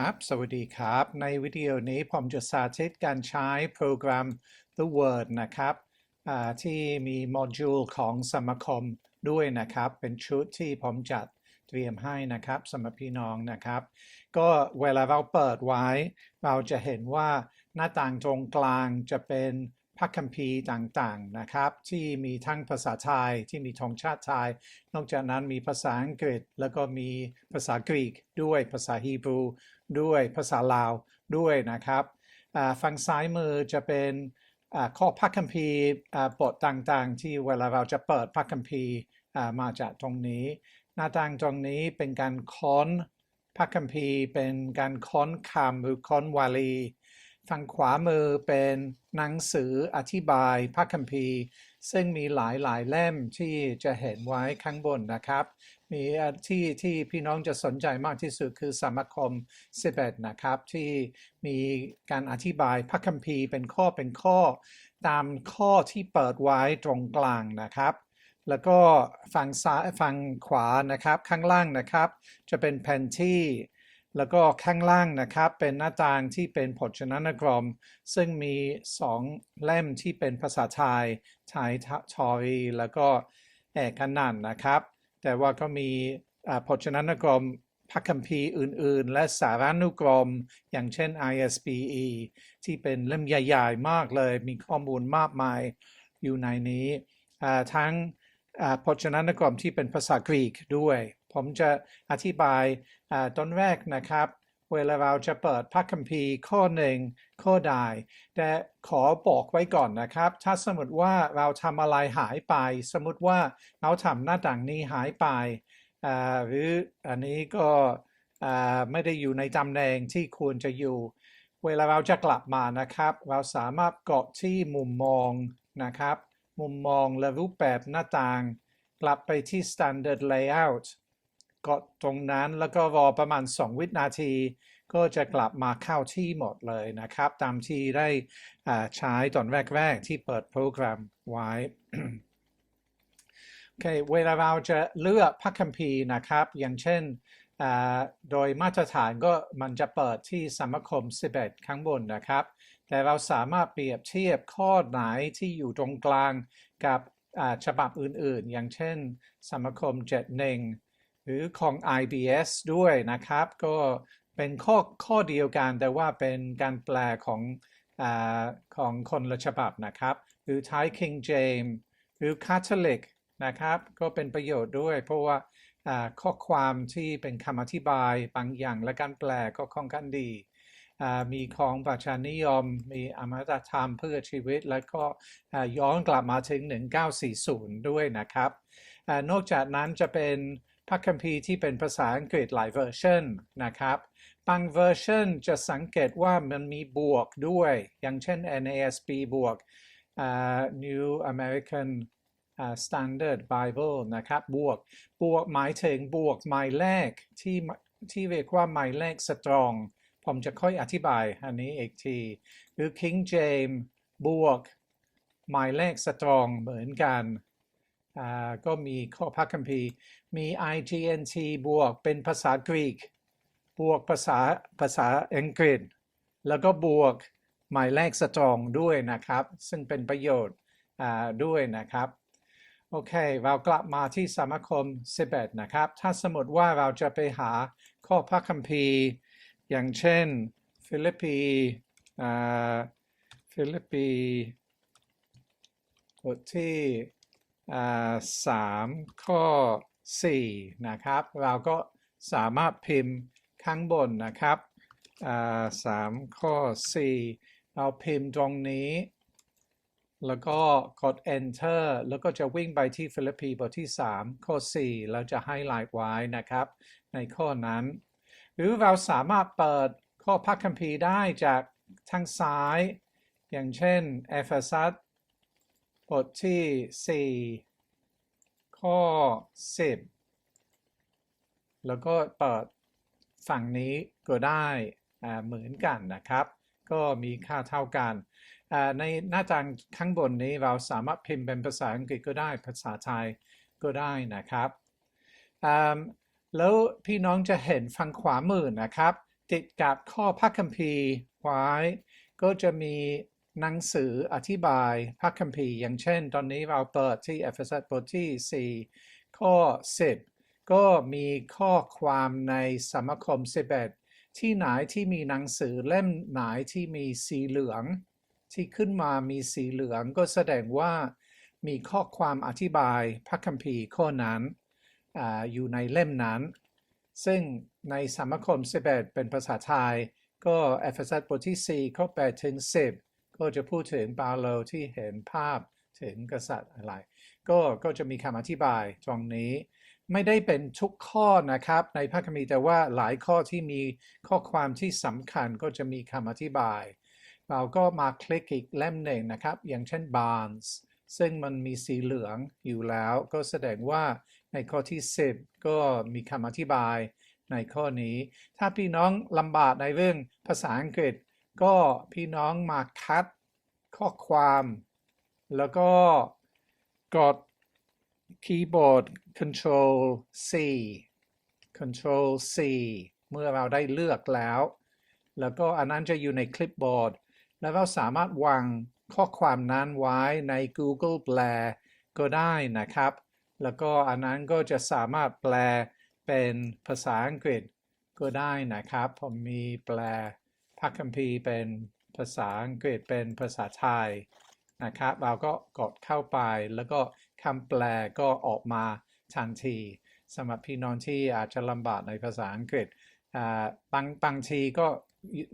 ครับ สวัสดีครับ ในวิดีโอนี้ผมจะสาธิตการใช้โปรแกรม The Word นะครับที่มีโมดูลของสมาคมด้วยนะครับ เป็นชุดที่ผมจัดเตรียมให้นะครับสำหรับพี่น้องนะครับ ก็เวลาเราเปิดไว้ เราจะเห็นว่าหน้าต่างตรงกลางจะเป็น พระคัมภีร์ต่างๆนะครับ ที่มีทั้งภาษาไทยที่มีธงชาติไทย นอกจากนั้นมีภาษาอังกฤษ แล้วก็มีภาษากรีกด้วยภาษาฮีบรูด้วยภาษาลาวด้วยนะครับฝั่งซ้ายมือจะเป็นข้อพระคัมภีร์บทต่างๆ ที่เวลาเราจะเปิดพระคัมภีร์มาจากตรงนี้ หน้าต่างตรงนี้เป็นการค้นพระคัมภีร์เป็นการค้นคำหรือค้นวลี ฝั่งขวามือเป็นหนังสืออธิบายพระคัมภีร์ ซึ่งมีหลายหลายเล่มที่จะเห็นไว้ข้างบนนะครับ มีที่ที่พี่น้องจะสนใจมากที่สุดคือสมาคม11นะครับ ที่มีการอธิบายพระคัมภีร์เป็นข้อเป็นข้อ ตามข้อที่เปิดไว้ตรงกลางนะครับแล้วก็ฝั่งซ้ายฝั่งขวานะครับข้างล่างนะครับ จะเป็นแผนที่ แล้วก็ข้างล่างนะครับเป็นหน้าต่างที่เป็นพจนานุกรม ซึ่งมีสองเล่มที่เป็นภาษาไทยไทยทอรีแล้วก็เอกนันนะครับ แต่ว่าก็มีพจนานุกรมพระคัมภีร์อื่น ๆ และสารานุกรม อย่างเช่น ISBE ที่เป็นเล่มใหญ่ ๆ มากเลย มีข้อมูลมากมายอยู่ในนี้ ทั้งพจนานุกรมที่เป็นภาษากรีกด้วย ผมจะอธิบายตอนแรกนะครับ เวลาเราจะเปิดพระคัมภีร์ข้อหนึ่งข้อใดแต่ขอบอกไว้ก่อนนะครับ ถ้าสมมติว่าเราทำอะไรหายไป สมมติว่าเราทำหน้าต่างนี้หายไป หรืออันนี้ก็ไม่ได้อยู่ในตำแหน่งที่ควรจะอยู่ เวลาเราจะกลับมานะครับ เราสามารถกดที่มุมมองนะครับ มุมมองและรูปแบบหน้าต่าง กลับไปที่ standard layout กดตรงนั้นแล้วก็รอประมาณ 2 วินาที ก็จะกลับมาเข้าที่หมดเลยนะครับ ตามที่ได้ใช้ตอนแรกๆที่เปิดโปรแกรมไว้โอเคเวลาเราจะเลือกพระคัมภีร์นะครับ อย่างเช่นโดยมาตรฐานก็มันจะเปิดที่สมาคม 11 ข้างบนนะครับ แต่เราสามารถเปรียบเทียบข้อไหนที่อยู่ตรงกลางกับฉบับอื่นๆ อย่างเช่นสมาคม71ห หรือของ IBS ด้วยนะครับ ก็เป็นข้อข้อเดียวกัน แต่ว่าเป็นการแปลของอของคนละฉบับนะครับ หรือ Thai King James หรือ Catholic นะครับ ก็เป็นประโยชน์ด้วย เพราะว่าข้อความที่เป็นคำอธิบายบางอย่างและการแปลก็ค่อนข้างดี มีของประชานิยม มีอมตะธรรมเพื่อชีวิต แล้วก็ย้อนกลับมาถึง 1940 ด้วยนะครับอนอกจากนั้นจะเป็น พระคัมภีร์ที่เป็นภาษาอังกฤษหลายเวอร์ชันนะครับ บางเวอร์ชันจะสังเกตว่ามันมีบวกด้วย อย่างเช่น NASB บวก New American Standard Bible นะครับ บวก บวกหมายถึงบวกหมายเลขที่ที่เรียกว่าหมายเลข strong ผมจะค่อยอธิบายอันนี้อีกที หรือ King James บวกหมายเลข strong เหมือนกัน ก็มีข้อพระคัมภีร์มี IGNT บวกเป็นภาษากรีก บวกภาษาภาษาอังกฤษ แล้วก็บวกหมายเลข strong ด้วยนะครับ ซึ่งเป็นประโยชน์ด้วยนะครับ โอเค เรากลับมาที่สมาคม 11 นะครับ ถ้าสมมติว่าเราจะไปหาข้อพระคัมภีร์ อย่างเช่น ฟิลิปปีฟิลิปปีบทที่ สามข้อ4นะครับ เราก็สามารถพิมพ์ข้างบนนะครับสามข้อ 4 เราพิมพ์ตรงนี้ แล้วก็กด enter แล้วก็จะวิ่งไปที่ฟิลิปปีบทที่ 3 ข้อ 4 แล้วจะให้ไลน์ไว้นะครับ ในข้อนั้น หรือเราสามารถเปิดข้อพระคัมภีร์ได้จากทางซ้าย อย่างเช่นเอเฟซัส บทที่ 4 ข้อ 10 แล้วก็เปิดฝั่งนี้ก็ได้เหมือนกันนะครับ ก็มีค่าเท่ากัน ในหน้าต่างข้างบนนี้เราสามารถพิมพ์เป็นภาษาอังกฤษก็ได้ภาษาไทยก็ได้นะครับ แล้วพี่น้องจะเห็นฝั่งขวามือนะครับ ติดกับข้อพระคัมภีร์ไว้ก็จะมี หนังสืออธิบายพระคัมภีร์ อย่างเช่น ตอนนี้เราเปิดที่เอเฟซัสบทที่ 4 ข้อ 10 ก็มีข้อความในสมาคม 11 ที่ไหนที่มีหนังสือเล่มไหนที่มีสีเหลือง ที่ขึ้นมามีสีเหลืองก็แสดงว่ามีข้อความอธิบายพระคัมภีร์ข้อนั้นออยู่ในเล่มนั้น ซึ่งในสมาคม 11 เป็นภาษาไทย ก็เอเฟซัสบทที่ 4 ข้อ 8 ถึง 10 ก็จะพูดถึงเปาโลที่เห็นภาพถึงกษัตริย์อะไร ก็ก็จะมีคำอธิบายตรงนี้ ไม่ได้เป็นทุกข้อนะครับ ในพระคัมภีร์แต่ว่าหลายข้อที่มีข้อความที่สำคัญก็จะมีคำอธิบาย เราก็มาคลิกอีกเล่มหนึ่งนะครับ อย่างเช่น Barnes ซึ่งมันมีสีเหลืองอยู่แล้ว ก็แสดงว่าในข้อที่ 10 ก็มีคำอธิบายในข้อนี้ ถ้าพี่น้องลำบากในเรื่องภาษาอังกฤษ ก็พี่น้องมาคัดข้อความ แล้วก็กดคีย์บอร์ด Control C Control C เมื่อเราได้เลือกแล้ว แล้วก็อันนั้นจะอยู่ในคลิปบอร์ด แล้วเราสามารถวางข้อความนั้นไว้ใน Google แปลก็ได้นะครับ แล้วก็อันนั้นก็จะสามารถแปลเป็นภาษาอังกฤษก็ได้นะครับ ผมมีแปล ระคัมภีร์เป็นภาษาอังกฤษเป็นภาษาไทยนะครับเราก็กดเข้าไปแล้วก็คำแปลก็ออกมาทันทีสำหรับพี่น้องที่อาจจะลำบากในภาษาอังกฤษบางบางทีก็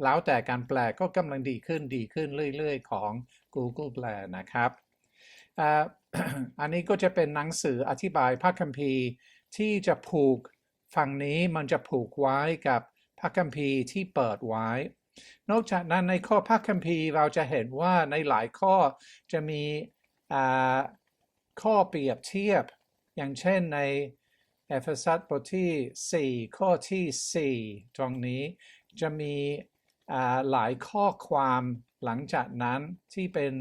แล้วแต่การแปลก็กำลังดีขึ้นดีขึ้นเรื่อยๆ ของ Google แปลนะครับอันนี้ก็จะเป็นหนังสืออธิบายพระคัมภีร์ที่จะผูกฝั่งนี้มันจะผูกไว้กับพระคัมภีร์ที่เปิดไว้ นอกจากนั้นในข้อพระคัมภีร์เราจะเห็นว่าในหลายข้อจะมีข้อเปรียบเทียบ อย่างเช่นในเอเฟซัสบทที่ 4 ข้อที่ 4 ตรงนี้จะมีหลายข้อความหลังจากนั้นที่เป็น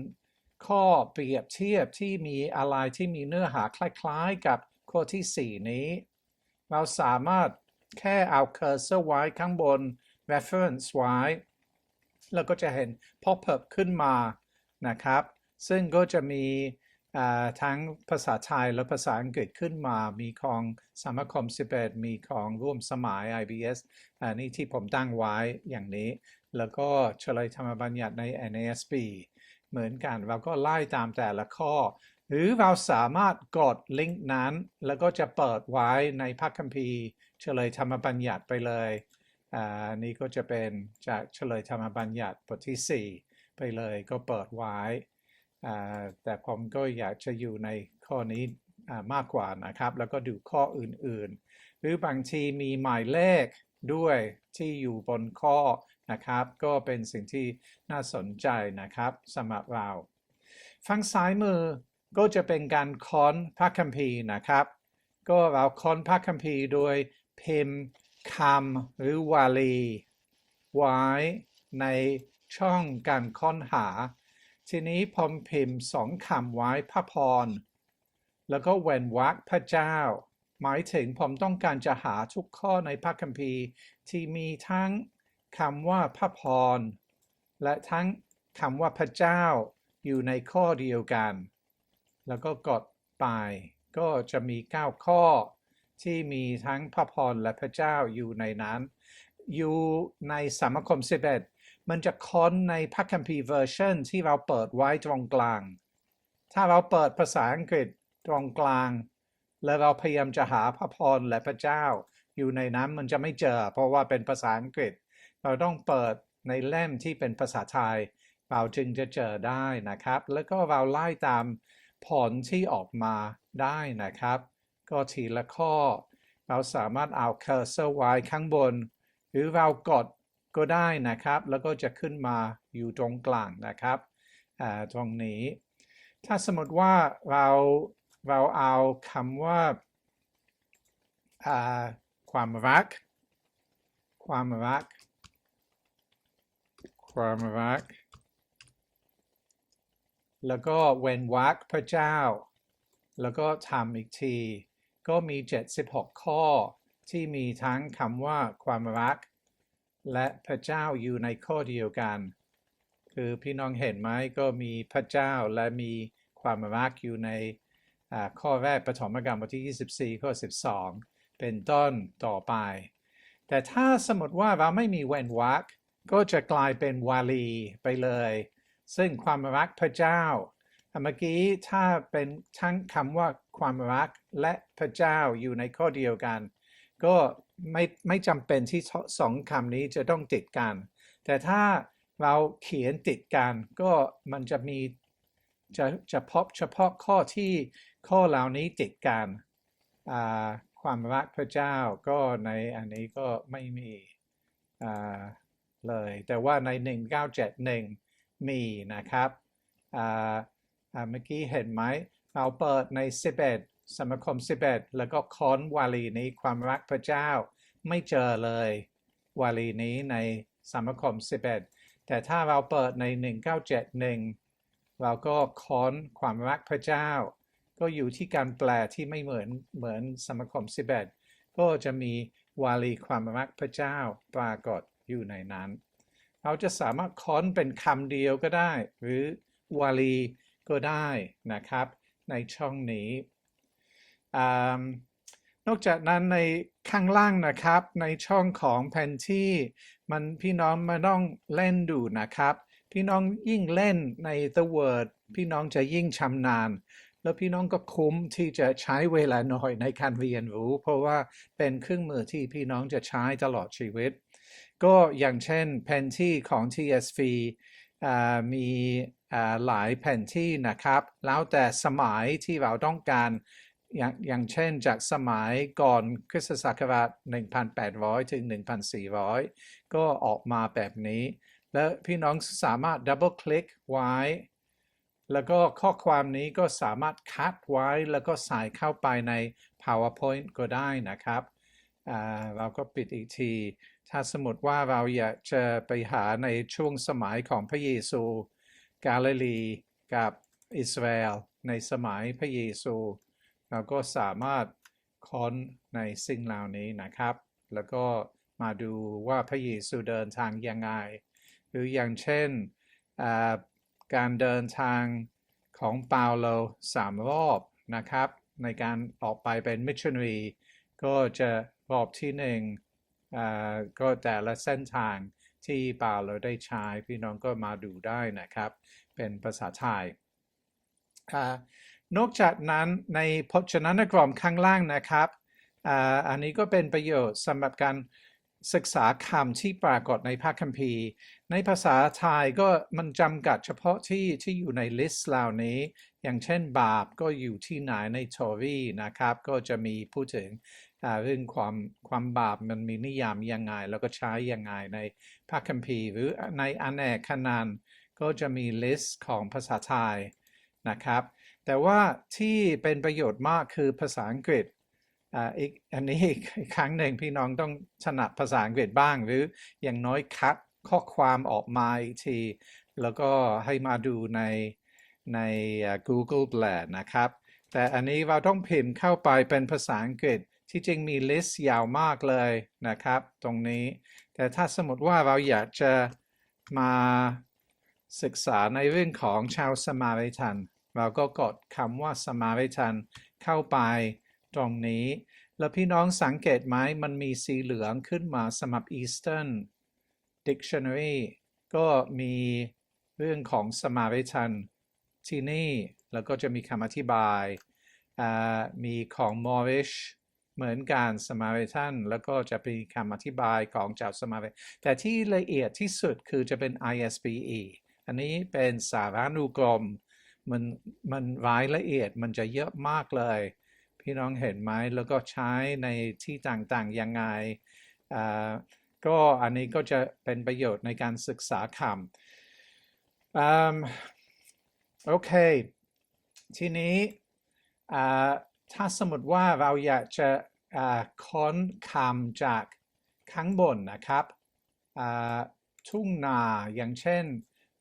ข้อเปรียบเทียบที่มีอะไรที่มีเนื้อหาคล้ายๆกับข้อที่ 4 นี้ เราสามารถแค่เอา cursor ไว้ข้างบน reference ไว้แล้วก็จะเห็น pop up ขึ้นมานะครับ ซึ่งก็จะมีทั้งภาษาไทยและภาษาอังกฤษขึ้นมา มีของสมาคม11 มีของร่วมสมัย IBS อันนี้ที่ผมตั้งไว้อย่างนี้ แล้วก็เฉลยธรรมบัญญัติใน NASB เหมือนกัน เราก็ไล่ตามแต่ละข้อ หรือเราสามารถกดลิงก์นั้น แล้วก็จะเปิดไว้ในพระคัมภีร์เฉลยธรรมบัญญัติไปเลย อ่านี่ก็จะเป็นจากเฉลยธรรมบัญญัติบทที่ 4 ไปเลยก็เปิดไว้ แต่ผมก็อยากจะอยู่ในข้อนี้มากกว่านะครับ แล้วก็ดูข้ออื่นๆ หรือบางทีมีหมายเลขด้วยที่อยู่บนข้อนะครับ ก็เป็นสิ่งที่น่าสนใจนะครับสำหรับเราฝั่งซ้ายมือก็จะเป็นการค้นพระคัมภีร์นะครับ ก็เราค้นพระคัมภีร์โดยพิมพ์ คำหรือวาลี ไว้ในช่องการค้นหา ทีนี้ผมพิมพ์สองคำไว้พระพร แล้วก็เว้นวรรคพระเจ้า หมายถึงผมต้องการจะหาทุกข้อในพระคัมภีร์ที่มีทั้งคำว่าพระพร และทั้งคำว่าพระเจ้าอยู่ในข้อเดียวกัน แล้วก็กดไปก็จะมี 9 ข้อ ที่มีทั้งพระพรและพระเจ้าอยู่ในนั้น อยู่ในสามคม11มันจะค้นในพระคัมภีร์เวอร์ชันที่เราเปิดไว้ตรงกลาง ถ้าเราเปิดภาษาอังกฤษตรงกลาง แล้วเราพยายามจะหาพระพรและพระเจ้า อยู่ในนั้นมันจะไม่เจอ เพราะว่าเป็นภาษาอังกฤษ เราต้องเปิดในเล่มที่เป็นภาษาไทย เราจึงจะเจอได้นะครับ แล้วก็เราไล่ตามผลที่ออกมาได้นะครับ ก็ทีละข้อ เราสามารถเอา cursor ไว้ข้างบน หรือเรากดก็ได้นะครับ แล้วก็จะขึ้นมาอยู่ตรงกลางนะครับตรงนี้ ถ้าสมมติว่าเราเราเอาคำว่าอ่าความรัก ความรัก ความรัก แล้วก็เว้นวรรคพระเจ้า แล้วก็ทำอีกที ก็มี 76 ข้อ ที่มีทั้งคำว่าความรัก และพระเจ้าอยู่ในข้อเดียวกัน คือพี่น้องเห็นไหมก็มีพระเจ้าและมีความรักอยู่ในข้อแรกปฐมกรรมบทที่ 24 ข้อ 12 เป็นต้นต่อไป แต่ถ้าสมมติว่าเราไม่มีเว้นวรรคก็จะกลายเป็นวาลีไปเลย ซึ่งความรักพระเจ้าเมื่อกี้ถ้าเป็นทั้งคำว่า ความรักและพระเจ้าอยู่ในข้อเดียวกัน ก็ไม่ไม่จำเป็นที่สองคำนี้จะต้องติดกัน แต่ถ้าเราเขียนติดกันก็มันจะมีจะจะพบเฉพาะข้อที่ข้อเหล่านี้ติดกันความรักพระเจ้าก็ในอันนี้ก็ไม่มีเลย แต่ว่าใน 1971 มีนะครับเมื่อกี้เห็นไหม เราเปิดใน11สมาคม11แล้วก็ค้นวาลีนี้ความรักพระเจ้า ไม่เจอเลย วาลีนี้ในสมาคม11แต่ถ้าเราเปิดใน1971เก้าเจ็ดหนึ่งเราก็ค้นความรักพระเจ้า ก็อยู่ที่การแปลที่ไม่เหมือนเหมือนสมาคม11ก็จะมีวาลีความรักพระเจ้าปรากฏอยู่ในนั้น เราจะสามารถค้นเป็นคำเดียวก็ได้ หรือวาลีก็ได้นะครับ ในช่องนี้ นอกจากนั้นในข้างล่างนะครับ ในช่องของแผนที่มันพี่น้องมาต้องเล่นดูนะครับ พี่น้องยิ่งเล่นใน The Word พี่น้องจะยิ่งชำนาญ แล้วพี่น้องก็คุ้มที่จะใช้เวลาหน่อยในการเรียนรู้ เพราะว่าเป็นเครื่องมือที่พี่น้องจะใช้ตลอดชีวิต ก็อย่างเช่นแผนที่ของ TSV มีหลายแผนที่นะครับ แล้วแต่สมัยที่เราต้องการอย่างอย่างเช่นจากสมัยก่อนคริสตศักราช 1,800 ถึง 1,400 ก็ออกมาแบบนี้ แล้วพี่น้องสามารถดับเบิลคลิกไว้ แล้วก็ข้อความนี้ก็สามารถคัดไว้แล้วก็ใส่เข้าไปใน PowerPoint ก็ได้นะครับ เราก็ปิดอีกที ถ้าสมมติว่าเราอยากจะไปหาในช่วงสมัยของพระเยซู กาลิลีกับอิสราเอลในสมัยพระเยซู เราก็สามารถค้นในสิ่งเหล่านี้นะครับ แล้วก็มาดูว่าพระเยซูเดินทางยังไง หรืออย่างเช่นการเดินทางของเปาโลสามรอบนะครับ ในการออกไปเป็นมิชชันนีก็จะ รอบที่หนึ่งก็แต่ละเส้นทางที่เปาโลได้ใช้พี่น้องก็มาดูได้นะครับ เป็นภาษาไทยนอกจากนั้นในพจนานุกรมข้างล่างนะครับอ,อันนี้ก็เป็นประโยชน์สำหรับการศึกษาคำที่ปรากฏในพระคัมภีร์ ในภาษาไทยก็มันจำกัดเฉพาะที่ที่อยู่ในลิสต์เหล่านี้ อย่างเช่นบาปก็อยู่ที่ไหนในโทรีนะครับ ก็จะมีพูดถึง เรื่องความความบาปมันมีนิยามยังไง แล้วก็ใช้ยังไงในพระคัมภีร์ หรือในอนแนกขนานก็จะมีลิสต์ของภาษาไทยนะครับ แต่ว่าที่เป็นประโยชน์มากคือภาษาอังกฤษอ่าอีกอันนี้อีกครั้งหนึ่งพี่น้องต้องถนัดภาษาอังกฤษบ้าง หรืออย่างน้อยคัดข้อความออกมาอีกที แล้วก็ให้มาดูในใน Google แปลนะครับ แต่อันนี้เราต้องพิมพ์เข้าไปเป็นภาษาอังกฤษ ที่จริงมีลิสต์ยาวมากเลยนะครับ ตรงนี้ แต่ถ้าสมมติว่าเราอยากจะมาศึกษาในเรื่องของชาวสมาริทัน เราก็กดคำว่าสมาริทันเข้าไปตรงนี้ แล้วพี่น้องสังเกตไหมมันมีสีเหลืองขึ้นมาสำหรับ Eastern Dictionary ก็มีเรื่องของสมาริทันที่นี่ แล้วก็จะมีคำอธิบาย มีของ Moorish เหมือนกันสมาริทันแล้วก็จะเป็นคำอธิบายของชาวสมาริแต่ที่ละเอียดที่สุดคือจะเป็น ISBE อันนี้เป็นสารานุกรม มันมันรายละเอียดมันจะเยอะมากเลย พี่น้องเห็นไหมแล้วก็ใช้ในที่ต่างๆยังไงก็อันนี้ก็จะเป็นประโยชน์ในการศึกษาคำอโอเค ทีนี้ ถ้าสมมติว่าเราอยากจะค้นคำจากข้างบนนะครับทุ่งนาอย่างเช่น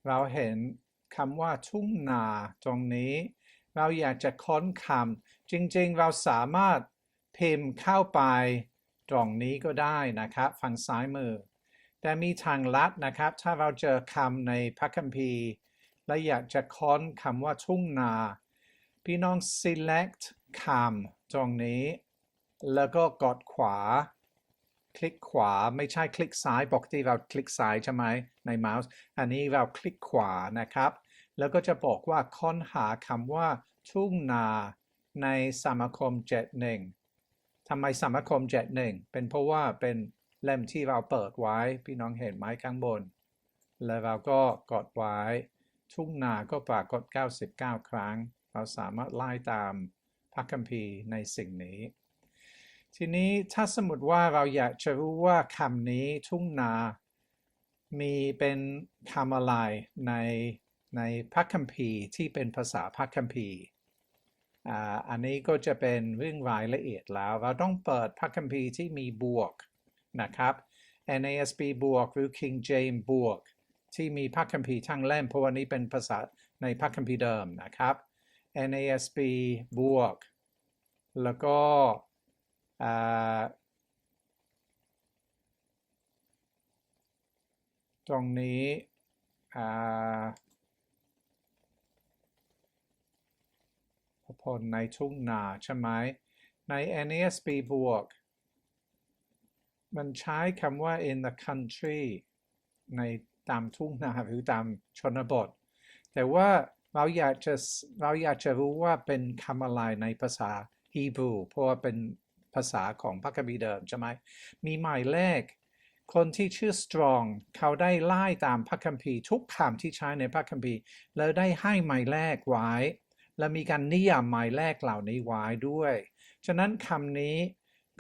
เราเห็นคำว่าทุ่งนาตรงนี้ เราอยากจะค้นคำจริงๆ เราสามารถพิมพ์เข้าไปตรงนี้ก็ได้นะครับฝั่งซ้ายมือ แต่มีทางลัดนะครับ ถ้าเราเจอคำในพระคัมภีร์ และอยากจะค้นคำว่าทุ่งนา พี่น้อง select คำตรงนี้ แล้วก็กดขวา คลิกขวาไม่ใช่คลิกซ้ายปกติเราคลิกซ้ายใช่ไหมในเมาส์ อันนี้เราคลิกขวานะครับ แล้วก็จะบอกว่าค้นหาคำว่าทุ่งนาในสมาคม 71ทำไมสมาคม 71 เป็นเพราะว่าเป็นเล่มที่เราเปิดไว้ พี่น้องเห็นไหมข้างบน แล้วเราก็กดไว้ ทุ่งนาก็ปรากฏ 99 ครั้ง เราสามารถไล่ตาม ระคัมภีร์ในสิ่งนี้ ทีนี้ถ้าสมมติว่าเราอยากจะรู้ว่าคำนี้ทุ่งนามีเป็นคำอะไรในในพระคัมภีร์ที่เป็นภาษาพระคัมภีร์อันนี้ก็จะเป็นเรื่องรายละเอียดแล้ว เราต้องเปิดพระคัมภีร์ที่มีบวกนะครับ NASB บวกหรือ King James บวกที่มีพระคัมภีร์ทั้งเล่มเพราะวันนี้เป็นภาษาในพระคัมภีร์เดิมนะครับ NASB บวก แล้วก็ตรงนี้พระพลในทุ่งนาใช่ไหมใน NASB บวก มันใช้คำว่า in the country ในตามทุ่งนาหรือตามชนบท แต่ว่า เราอยากจะเราอยากจะรู้ว่าเป็นคำอะไรในภาษาฮีบรูเพราะว่าเป็นภาษาของพระคัมภีร์เดิมใช่ไหมมีหมายเลข คนที่ชื่อ strong เขาได้ไล่ตามพระคัมภีร์ทุกคำที่ใช้ในพระคัมภีร์ แล้วได้ให้หมายเลขไว้ และมีการนิยามหมายเลขเหล่านี้ไว้ด้วย ฉะนั้นคำนี้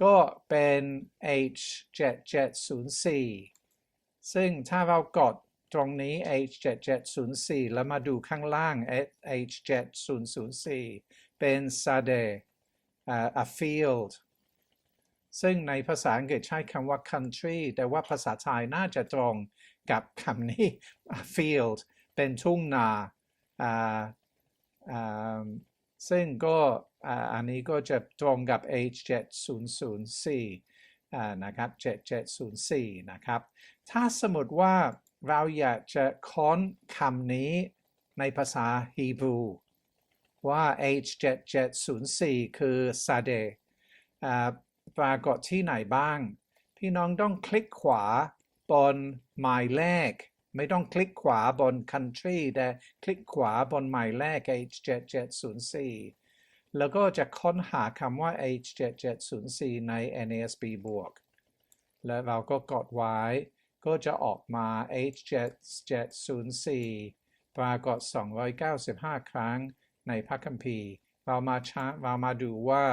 ก็เป็น H7704 ซึ่งถ้าเรากด ตรงนี้ H7704 แล้วมาดูข้างล่าง H7004 เป็น Sade uh, a field ซึ่งในภาษาอังกฤษใช้คำว่า country แต่ว่าภาษาไทยน่าจะตรงกับคำนี้ a field เป็นทุ่งนาซึ่งก็อันนี้ก็จะตรงกับ H7004 นะครับ7704 นะครับ ถ้าสมมติว่า เราอยากจะค้นคำนี้ในภาษาฮีบรูว่า H7704 คือ Sade อ่าปรากฏที่ไหนบ้าง พี่น้องต้องคลิกขวาบนหมายเลข ไม่ต้องคลิกขวาบน country แต่คลิกขวาบนหมายเลข H7704 แล้วก็จะค้นหาคำว่า H7704 ใน NASB บวก แล้วเราก็กดไว้ ก็จะออกมา H7704 ปรากฏ 295 ครั้งในพระคัมภีร์ เรามาช้าเรามาดูว่า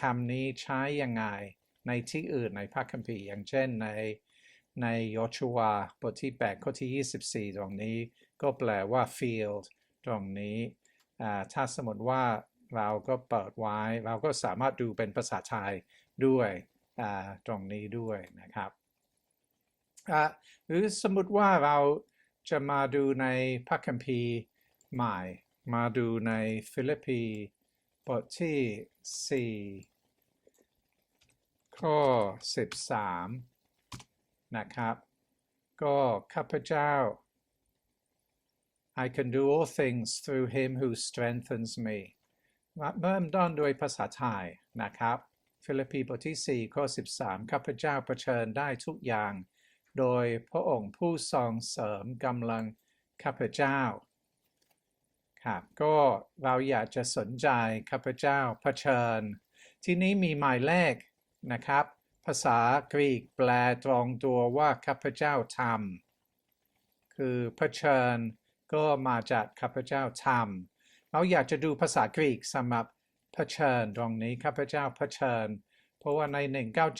คำนี้ใช้ยังไง ในที่อื่นในพระคัมภีร์ อย่างเช่นในในโยชูวบทที่ 8 ข้อที่ 24 ตรงนี้ ก็แปลว่า field ตรงนี้ ถ้าสมมติว่าเราก็เปิดไว้ เราก็สามารถดูเป็นภาษาไทยด้วยตรงนี้ด้วยนะครับ หรือสมมติว่าเราจะมาดูในพระคัมภีร์ใหม่ มาดูในฟิลิปปีบทที่ 4 ข้อ 13 นะครับ ก็ข้าพเจ้า I can do all things through him who strengthens me เริ่มต้นโดยภาษาไทยนะครับ ฟิลิปปีบทที่ 4 ข้อ 13 ข้าพเจ้าเผชิญได้ทุกอย่าง โดยพระองค์ผู้ทรงเสริมกำลังข้าพเจ้าครับก็เราอยากจะสนใจข้าพเจ้าเผชิญ ที่นี้มีหมายเลขนะครับ ภาษากรีกแปลตรงตัวว่าข้าพเจ้าทำคือเผชิญก็มาจากข้าพเจ้าทำเราอยากจะดูภาษากรีกสำหรับเผชิญตรงนี้ข้าพเจ้าเผชิญ เพราะว่าใน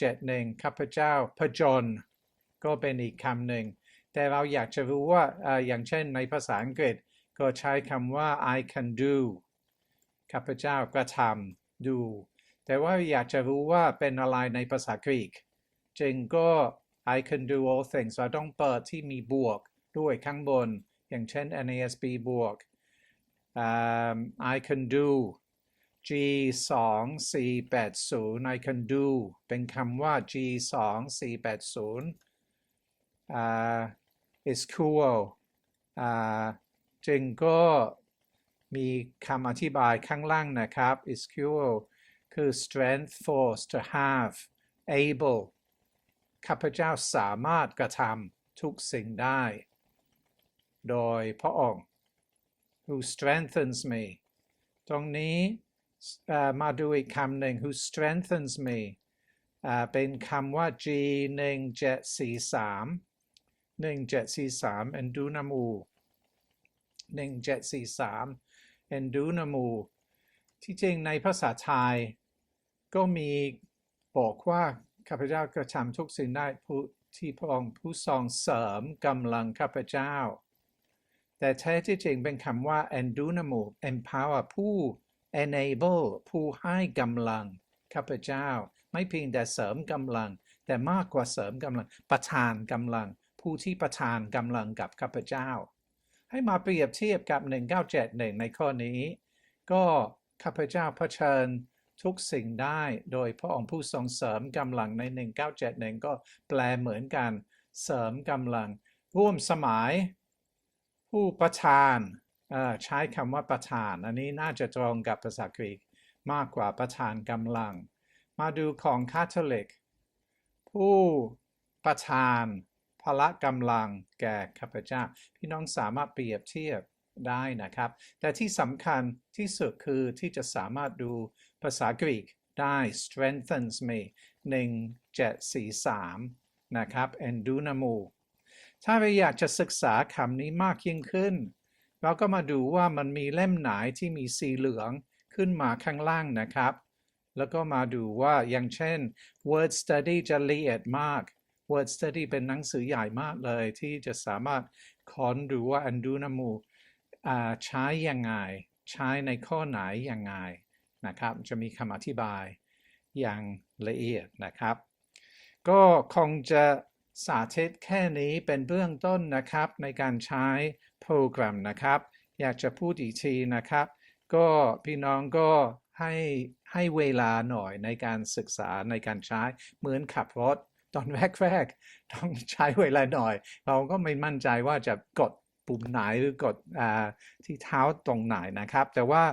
1971ข้าพเจ้าผจญ ก็เป็นอีกคำหนึ่ง แต่เราอยากจะรู้ว่าอย่างเช่นในภาษาอังกฤษ ก็ใช้คำว่า I can do ข้าพเจ้ากระทำดู แต่ว่าอยากจะรู้ว่าเป็นอะไรในภาษากรีก จึงก็ I can do all things เราต้องเปิดที่มีบวกด้วยข้างบน อย่างเช่น NASB บวก um, I can do G 2 4 8 0 I can do เป็นคำว่า G 2 4 8 0 is cool อ่าจึงก็มีคำอธิบายข้างล่างนะครับ is cool คือ strength force to have able ข้าพเจ้าสามารถกระทำทุกสิ่งได้ โดยพระองค์ who strengthens me ตรงนี้มาดูอีกคำหนึ่ง who strengthens me เป็นคำว่า G 1 7 4 3 1 7 4 3 endunamu 1 7 4 3 endunamu ที่จริงในภาษาไทย ก็มีบอกว่าข้าพเจ้ากระทำทุกสิ่งได้ผู้ที่พระองค์ผู้ทรงเสริมกำลังข้าพเจ้า แต่แท้ที่จริงเป็นคำว่า endunamu empower ผู้ enable ผู้ให้กำลังข้าพเจ้า ไม่เพียงแต่เสริมกำลัง แต่มากกว่าเสริมกำลัง ประทานกำลัง ผู้ที่ประทานกำลังกับข้าพเจ้า ให้มาเปรียบเทียบกับ 1971 ในข้อนี้ ก็ข้าพเจ้าเผชิญทุกสิ่งได้โดยพระองค์ผู้ทรงเสริมกำลังใน 1971 ก็แปลเหมือนกันเสริมกำลัง ร่วมสมัย ผู้ประทานใช้คำว่าประทาน อันนี้น่าจะตรงกับภาษากรีกมากกว่าประทานกำลัง มาดูของคาทอลิก ผู้ประทาน พละกำลังแก่ข้าพเจ้า พี่น้องสามารถเปรียบเทียบได้นะครับ แต่ที่สำคัญที่สุดคือที่จะสามารถดูภาษากรีกได้ strengthens me 1 7 4 3 นะครับ endunamu ถ้าเราอยากจะศึกษาคำนี้มากยิ่งขึ้น เราก็มาดูว่ามันมีเล่มไหนที่มีสีเหลืองขึ้นมาข้างล่างนะครับ แล้วก็มาดูว่าอย่างเช่น word study จะละเอียดมาก word study เป็นหนังสือใหญ่มากเลยที่จะสามารถค้นดูว่า endunamu อ่าใช้ยังไง ใช้ในข้อไหนยังไงนะครับ จะมีคำอธิบายอย่างละเอียดนะครับ ก็คงจะสาธิตแค่นี้เป็นเบื้องต้นนะครับในการใช้โปรแกรมนะครับ อยากจะพูดอีกทีนะครับ ก็พี่น้องก็ให้ให้เวลาหน่อยในการศึกษาในการใช้เหมือนขับรถ ตอนแรกๆต้องใช้เวลาหน่อย เราก็ไม่มั่นใจว่าจะกดปุ่มไหนหรือกดอที่เท้าตรงไหนนะครับ แต่ว่า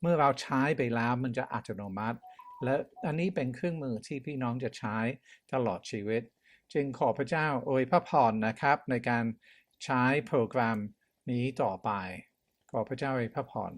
เมื่อเราใช้ไปแล้วมันจะอัตโนมัติ และอันนี้เป็นเครื่องมือที่พี่น้องจะใช้ตลอดชีวิต จึงขอพระเจ้าอวยพระพรนะครับ ในการใช้โปรแกรมนี้ต่อไป ขอพระเจ้าอวยพระพร